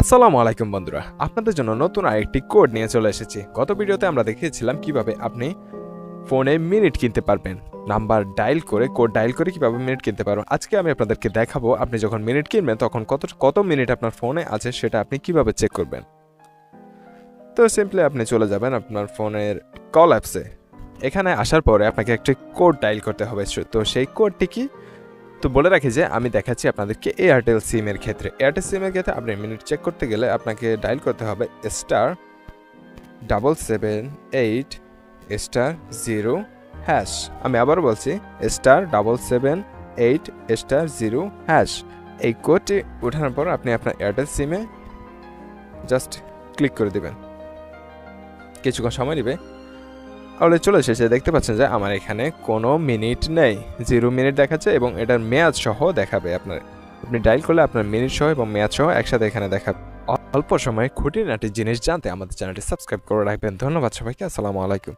আসসালামু আলাইকুম বন্ধুরা, আপনাদের জন্য নতুন আরেকটি কোড নিয়ে চলে এসেছি। গত ভিডিওতে আমরা দেখিয়েছিলাম কীভাবে আপনি ফোনে মিনিট কিনতে পারবেন। নাম্বার ডায়াল করে, কোড ডায়াল করে কীভাবে মিনিট কিনতে পারবেন। আজকে আমি আপনাদেরকে দেখাবো আপনি যখন মিনিট কিনবেন তখন কত কত মিনিট আপনার ফোনে আছে সেটা আপনি কীভাবে চেক করবেন। তো সিম্পলি আপনি চলে যাবেন আপনার ফোনের কল অ্যাপসে। এখানে আসার পরে আপনাকে একটি কোড ডায়াল করতে হবে। তো সেই কোডটি কি? তো বলে রাখি যে আমি দেখাচ্ছি আপনাদেরকে এয়ারটেল সিমের ক্ষেত্রে। এয়ারটেল সিমের ক্ষেত্রে আপনি মিনিট চেক করতে গেলে আপনাকে ডায়াল করতে হবে star double seven eight star zero hash আমি আবার বলছি star double seven eight star zero hash এই কোডটি ওঠানোর পর আপনি আপনার এয়ারটেল সিমে জাস্ট ক্লিক করে দেবেন। কিছুক্ষণ সময় নেবে। তাহলে চলে এসেছে দেখতে পাচ্ছেন যে আমার এখানে কোনো মিনিট নেই। জিরো মিনিট দেখাচ্ছে এবং এটার মেয়াদ সহ দেখাবে আপনার। আপনি ডাইল করলে আপনার মিনিট সহ এবং মেয়াদ সহ একসাথে এখানে দেখাবে অল্প সময়ে খুঁটিনাটি জিনিস জানতে আমাদের চ্যানেলটি সাবস্ক্রাইব করে রাখবেন। ধন্যবাদ সবাইকে, আসসালামু আলাইকুম।